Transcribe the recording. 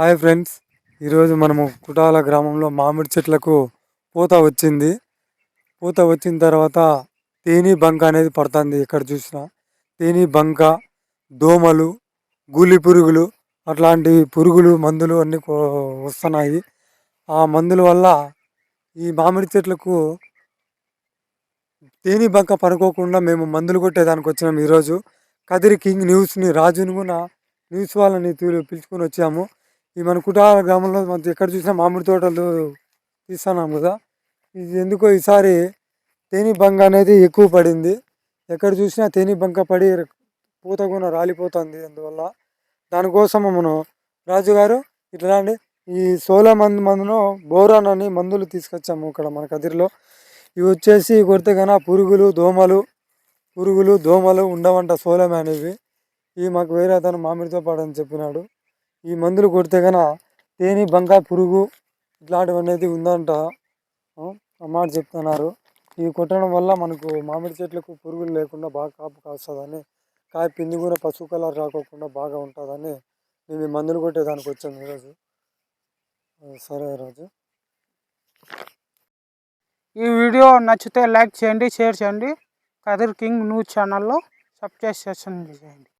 Hi friends ఈరోజు మనము కుటాల గ్రామంలో మామిడి చెట్లకు పూత వచ్చింది. పూత వచ్చిన తర్వాత తేనీ బంక అనేది పడుతుంది ఎక్కడ చూసినా. తేనీ బంక దోమలు గూలి పురుగులు అట్లాంటి పురుగులు మందులు అన్నీ కో- వస్తున్నాయి. ఆ మందుల వల్ల ఈ మామిడి చెట్లకు తేనె బంక పడుకోకుండా మేము మందులు కొట్టేదానికి వచ్చినాం ఈరోజు. కదిరి కింగ్ న్యూస్ని రాజును కూడా న్యూస్ వాళ్ళని పిలుచుకొని వచ్చాము. ఈ మన కుటాల గ్రామంలో మనం ఎక్కడ చూసినా మామిడి తోటలు తీస్తున్నాం కదా. ఇది ఎందుకో ఈసారి తేనె బంక అనేది ఎక్కువ పడింది. ఎక్కడ చూసినా తేనె బంక పడి పూత కూడా రాలిపోతుంది అందువల్ల. దానికోసం మనం రాజుగారు ఇట్లాంటి ఈ సోల మందు మందును బోరాన్ అని మందులు తీసుకొచ్చాము ఇక్కడ మన కదిరిలో. ఇవి వచ్చేసి కొడితే కన్నా పురుగులు దోమలు పురుగులు దోమలు ఉండవంట సోలం అనేవి ఇవి మాకు వేరే అతను మామిడితో పాడని చెప్పినాడు. ఈ మందులు కొడితే కన తేనె బంక పురుగు ఇట్లాంటివి అనేది ఉందంట. ఆ, మాట చెప్తున్నారు. ఇవి కొట్టడం వల్ల మనకు మామిడి చెట్లకు పురుగులు లేకుండా బాగా కాపు కాస్తుందని కాయ పిండి కూడా పసుపు కలర్ రాకోకుండా బాగా ఉంటుందని మేము ఈ మందులు కొట్టేదానికి వచ్చాము ఈరోజు. సరే రాజు. ఈ వీడియో నచ్చితే లైక్ చేయండి షేర్ చేయండి. కదిర్ కింగ్ న్యూస్ ఛానల్లో సబ్స్క్రైబ్ చేయండి.